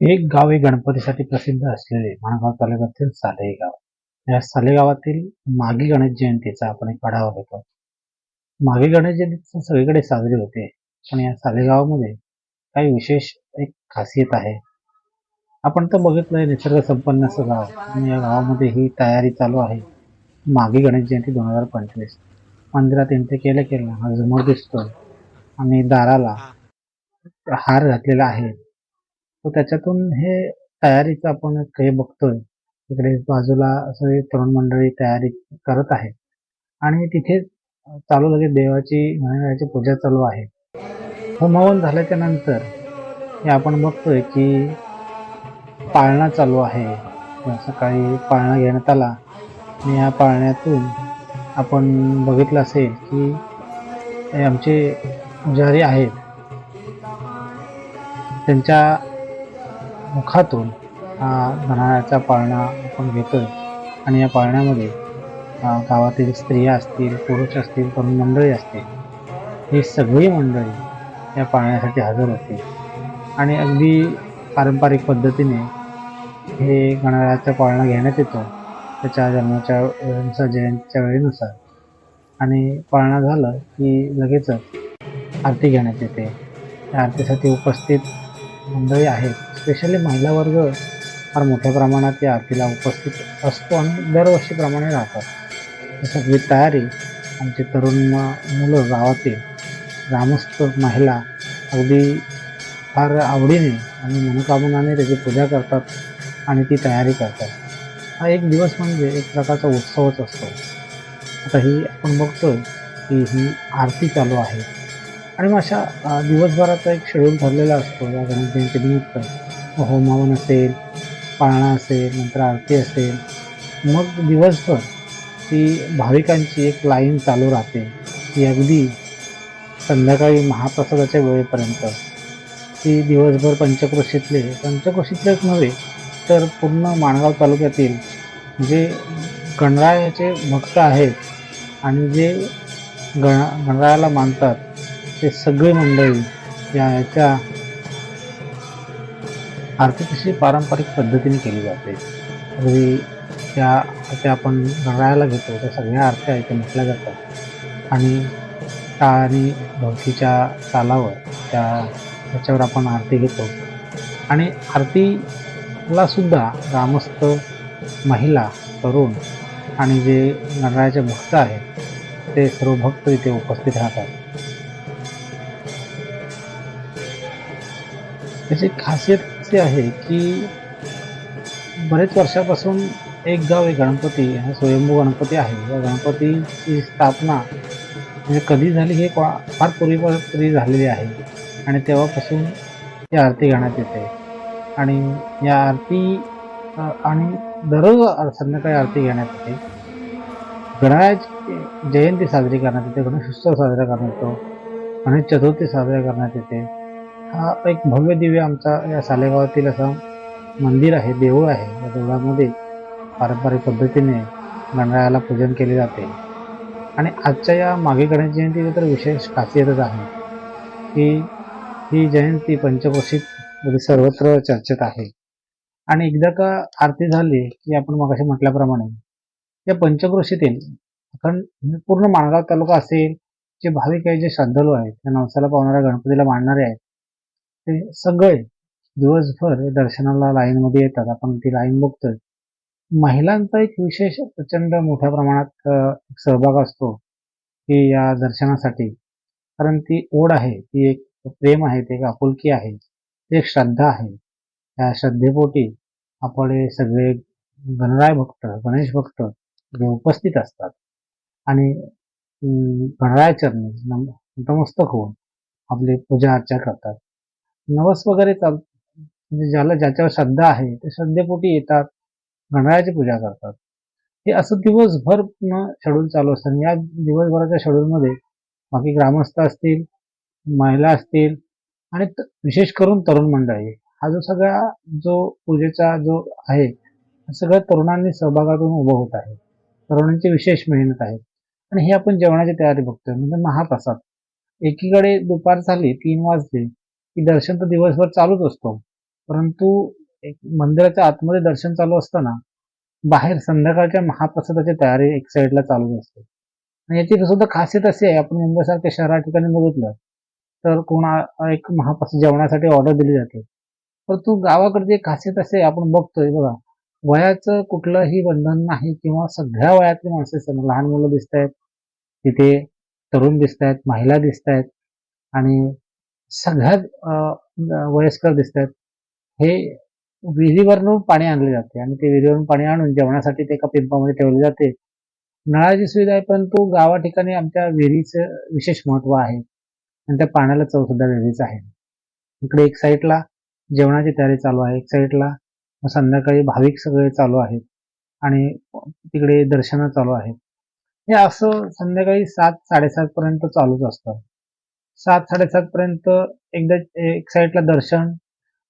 एक गाव हे गणपतीसाठी प्रसिद्ध असलेले माणगाव तालुक्यातील साले गाव या साले गावातील मागी गणेश जयंतीचा आपण एक आढावा घेतो. मागी गणेश जयंती सगळीकडे साजरी होते. पण या साले गावामध्ये काही विशेष एक खासियत आहे. आपण तर बघितलंय निसर्ग संपन्न असं गाव. आणि या गावामध्ये ही तयारी चालू आहे. मागी गणेश जयंती दोन हजार पंचवीस. मंदिरात एंट्री केल्या केलं. हा झुमर दिसतोय. आणि दाराला हार घातलेला आहे. तर त्याच्यातून हे तयारीचं आपण हे बघतोय. इकडे बाजूला असं तरुण मंडळी तयारी करत आहे. आणि तिथे चालू लगेच देवाची गणरायाची पूजा चालू आहे. होमहवन झाल्याच्यानंतर हे आपण बघतोय की पाळणा चालू आहे. सकाळी पाळणा घेण्यात आला. आणि या पाळण्यातून आपण बघितलं असेल की आमचे पुजारी आहेत. त्यांच्या मुखातून हा घड्याळाचा पाळणा आपण घेतोय. आणि या पाळण्यामध्ये गावातील स्त्रिया असतील पुरुष असतील तरुण मंडळी असतील ही सगळी मंडळी या पाळण्यासाठी हजर होते. आणि अगदी पारंपरिक पद्धतीने हे गणरायाचा पाळणा घेण्यात येतो. त्याच्या जन्माच्या वेळेनुसार जयंतीच्या वेळेनुसार. आणि पाळणा झालं की लगेचच आरती घेण्यात येते. त्या आरतीसाठी उपस्थित मंडळी आहेत स्पेशली महिला वर्ग फार मोठ्या प्रमाणात या आरतीला उपस्थित असतो आणि दरवर्षीप्रमाणे राहतात. ही सगळी तयारी आमचे तरुण मुलं गावातील ग्रामस्थ महिला अगदी फार आवडीने आणि मनोकामनाने त्याची पूजा करतात आणि ती तयारी करतात. हा एक दिवस म्हणजे एक प्रकारचा उत्सवच असतो. आता ही आपण बघतो की ही आरती चालू आहे. आणि मग अशा दिवसभराचा एक शेड्यूल ठरलेला असतो. या गणेश जयंतीनिमित्त होमावन असेल पाळणा असेल नंतर आरती असेल. मग दिवसभर ती भाविकांची एक लाईन चालू राहते. ती अगदी संध्याकाळी महाप्रसादाच्या वेळेपर्यंत. ती दिवसभर पंचक्रोशीतले पंचक्रोशीतलेच नव्हे तर पूर्ण माणगाव तालुक्यातील जे गणरायाचे भक्त आहेत आणि जे गण गणरायाला मानतात ते सगळे मंडळी या याच्या आरती कशी पारंपरिक पद्धतीने केली जाते. अगदी त्या आरत्या आपण गणरायाला घेतो त्या सगळ्या आरत्या इथे म्हटल्या जातात. आणि टाळ आणि ढोलकीच्या तालावर त्या त्याच्यावर आपण आरती घेतो. आणि आरतीला सुद्धा ग्रामस्थ महिला तरुण आणि जे गणरायाचे भक्त आहेत ते सर्व भक्त इथे उपस्थित राहतात. त्याची खासियत अशी आहे की बरेच वर्षापासून एक गाव एक गणपती हा स्वयंभू गणपती आहे. या गणपतीची स्थापना म्हणजे कधी झाली हे को- फार पूर्वीपूर्वी झालेली आहे आणि तेव्हापासून ही आरती घेण्यात येते. आणि या आरती आणि दररोज संध्याकाळी आरती घेण्यात येते. गणेश जयंती साजरी करण्यात येते गणेशोत्सव साजरा करण्यात येतो गणेश चतुर्थी साजरा करण्यात येते. हा एक भव्य दिव्य आमचा या सालेगावातील असं मंदिर आहे देऊळ आहे. या देवळामध्ये पारंपरिक पद्धतीने गणरायाला पूजन केले जाते. आणि आजच्या या मागे गणेश जयंतीची तर विशेष खासियतच आहे की ही जयंती पंचकोशीत म्हणजे सर्वत्र चर्चेत आहे. आणि एकदा का आरती झाली की आपण मगाशी म्हटल्याप्रमाणे या पंचक्रोशीतील अखंड म्हणजे पूर्ण माणगाव तालुका असेल जे भाविक आहे जे श्रद्धाळू आहेत त्या नवसाला पावणाऱ्या गणपतीला मानणारे आहेत ते सगळे दिवसभर दर्शनाला लाईनमध्ये येतात. आपण ती लाईन बघतोय. महिलांचा एक विशेष प्रचंड मोठ्या प्रमाणात सहभाग असतो की या दर्शनासाठी. कारण ती ओढ आहे ती एक प्रेम आहे ती एक आपुलकी आहे ती एक श्रद्धा आहे. त्या श्रद्धेपोटी आपण सगळे गणराय भक्त गणेश भक्त जे उपस्थित असतात. आणि अं, गणरायाचरणी नतमस्तक होऊन आपली पूजा अर्चा करतात. नवस वगैरे चाल म्हणजे ज्याला ज्याच्यावर श्रद्धा आहे ते श्रद्धेपोटी येतात गणरायाची पूजा करतात. हे असं दिवसभर शेड्यूल चालू असतं. या दिवसभराच्या शेड्यूलमध्ये बाकी ग्रामस्थ असतील महिला असतील आणि त- विशेष करून तरुण मंडळी. हा जो सगळा जो पूजेचा जो आहे सगळ्या तरुणांनी सहभागातून उभं होत आहे. तरुणांची विशेष मेहनत आहे. आणि हे आपण जेवणाची तयारी बघतोय. म्हणजे महाप्रसाद. एकीकडे दुपार झाली तीन वाजले की दर्शन तर दिवसभर चालूच असतो. परंतु एक मंदिराच्या आतमध्ये दर्शन चालू असताना बाहेर संध्याकाळच्या महाप्रसादाची तयारी एक साईडला चालूच असते. आणि याची सुद्धा खासियत अशी आहे आपण मुंबईसारख्या शहरा ठिकाणी बघितलं तर कोणा एक महाप्रसाद जेवणासाठी ऑर्डर दिली जाते. परंतु गावाकडची एक खासियत अशी आहे आपण बघतोय बघा वयाचं कुठलंही बंधन नाही किंवा सगळ्या वयातली माणसं लहान मुलं दिसत आहेत तिथे तरुण दिसत आहेत महिला दिसत आहेत आणि सगळ्यात वयस्कर दिसत आहेत हे विहिरीवरून पाणी आणले जाते आणि ते विहिरीवरून पाणी आणून जेवणासाठी ते एका पिंपामध्ये ठेवले जाते. नळाची सुविधा आहे परंतु गावा ठिकाणी आमच्या विहिरीचं विशेष महत्त्व आहे. आणि त्या पाण्याला चव सुद्धा वेगळीच आहे. इकडे एक साईडला जेवणाची तयारी चालू आहे. एक साईडला मग संध्याकाळी भाविक सगळे चालू आहेत. आणि तिकडे दर्शनं चालू आहेत. हे असं संध्याकाळी सात साडेसात पर्यंत चालूच असतं. सात साडेसात पर्यंत एकदा एक साईडला दर्शन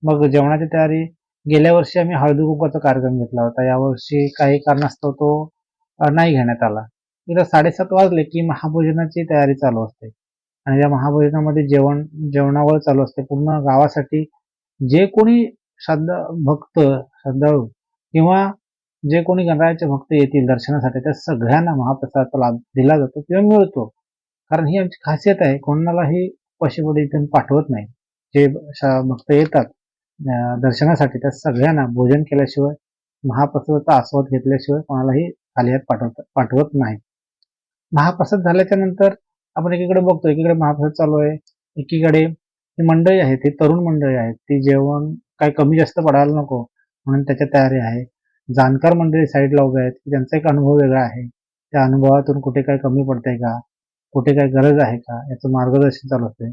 मग जेवणाची तयारी. गेल्या वर्षी आम्ही हळदी कुंकवाचा कार्यक्रम घेतला होता. यावर्षी काही कारणास्तव तो नाही घेण्यात आला. इथं साडेसात वाजले की महाभोजनाची तयारी चालू असते. आणि या महाभोजनामध्ये जेवण जेवणावर चालू असते. पूर्ण गावासाठी जे कोणी श्रद्धा भक्त श्रद्धाळू किंवा जे कोणी गणरायाचे भक्त येतील दर्शनासाठी त्या सगळ्यांना महाप्रसाद लाभ दिला जातो किंवा मिळतो. कारण ही आमची खासियत आहे कोणालाही पशुपदी इथून पाठवत नाही. जे भक्त येतात दर्शनासाठी त्या सगळ्यांना भोजन केल्याशिवाय महाप्रसादाचा आस्वाद घेतल्याशिवाय कोणालाही खाली हात पाठवत पाठवत नाही. महाप्रसाद झाल्याच्यानंतर आपण एकीकडे बघतो एकीकडे महाप्रसाद चालू आहे एकीकडे ही मंडळी आहेत ही तरुण मंडळी आहेत ती जेवण काही कमी जास्त पडायला नको म्हणून त्याच्या तयारी आहे. जाणकार मंडळी साईडला उभे आहेत की त्यांचा एक अनुभव वेगळा आहे. त्या अनुभवातून कुठे काय कमी पडतंय का? कुठे काय गरज आहे का? याचं मार्गदर्शन चालू असते.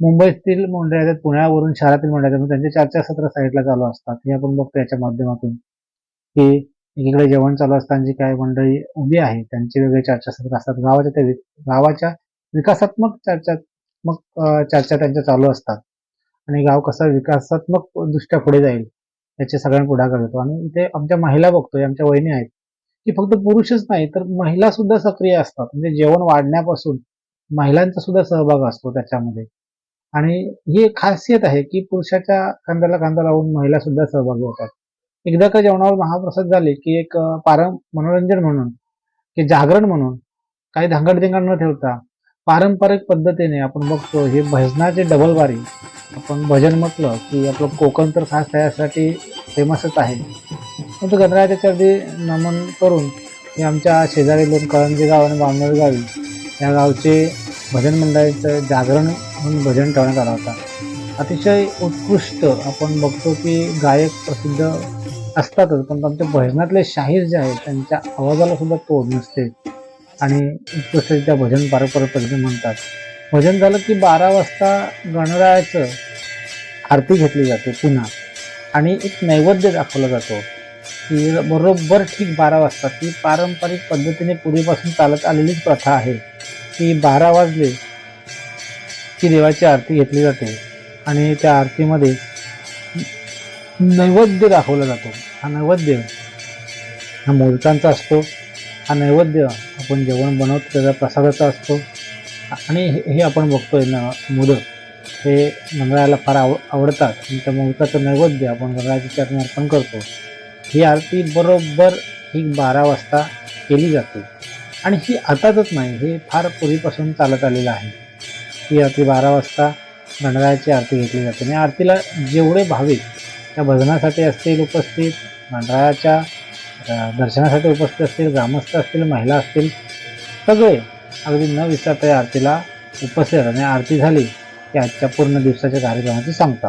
मुंबईतील मंडळी आहेत पुण्यावरून शहरातील मंडळी आहेत त्यांचे चर्चासत्र साईडला चालू असतात. हे आपण बघतो याच्या माध्यमातून. की एकीकडे जेवण चालू असताना जी काही मंडळी उभी आहे त्यांचे वेगळे चर्चासत्र असतात. गावाच्या त्या गावाच्या विकासात्मक चर्चात्मक चर्चा त्यांच्या चालू असतात. आणि गाव कसा विकासात्मक दृष्ट्या पुढे जाईल याचे सगळ्यांना पुढाकार घेतो. आणि इथे आमच्या महिला बघतोय आमच्या वहिनी आहेत. की फक्त पुरुषच नाही तर महिला सुद्धा सक्रिय असतात. म्हणजे जेवण वाढण्यापासून महिलांचा सुद्धा सहभाग असतो त्याच्यामध्ये. आणि ही एक खासियत आहे की पुरुषाच्या खांद्याला खांदा लावून महिला सुद्धा सहभागी होतात. एकदा का जेवणावर महाप्रसाद झाले की एक पारं मनोरंजन म्हणून की जागरण म्हणून काही धांगडधिंगाण न ठेवता पारंपरिक पद्धतीने आपण बघतो हे भजनाचे डबल बारी आपण भजन म्हटलं की आपलं कोकण तर खास त्यासाठी फेमसच आहे. परंतु गणरायाच्या चरणी नमन करून हे आमच्या शेजारी दोन कळंजी गाव आणि बामणेर गावी या गावचे भजन मंडळाचं जागरण म्हणून भजन ठेवण्यात आला होता. अतिशय उत्कृष्ट आपण बघतो की गायक प्रसिद्ध असतातच पण आमच्या भजनातले शाहीर जे आहेत त्यांच्या आवाजाला सुद्धा तोड नसते आणि उत्कृष्टरित्या भजन पारंपरिक पद्धतीने म्हणतात. भजन झालं की बारा वाजता गणरायाचं आरती घेतली जाते पुन्हा आणि एक नैवेद्य दाखवला जातो. की बरोबर ठीक बारा वाजता. ती पारंपरिक पद्धतीने पूर्वीपासून चालत आलेलीच प्रथा आहे. की बारा वाजले की देवाची आरती घेतली जाते आणि त्या आरतीमध्ये नैवेद्य दाखवला जातो. हा नैवेद्य हा मोदकांचा असतो. हा नैवेद्य आपण जेवण बनवतो त्याचा प्रसादाचा असतो. आणि हे हे आपण बघतोय न मोदक हे गणरायाला फार आव आवडतात. आणि त्या मोदकाचं नैवेद्य आपण गणरायाच्या चरणी अर्पण करतो. ही आरती बरोबर ही बारा वाजता केली जाते. आणि ही आताच नाही हे फार पूर्वीपासून चालत आलेलं आहे. ही आरती बारा वाजता गणरायाची आरती घेतली जाते. आणि आरतीला जेवढे भाविक त्या भजनासाठी असतील उपस्थित गणरायाच्या दर्शनासाठी उपस्थित असतील ग्रामस्थ असतील महिला असतील सगळे अगदी न विसरता या आरतीला उपस्थित आणि आरती झाली की आजच्या पूर्ण दिवसाच्या कार्यक्रमाची सांगता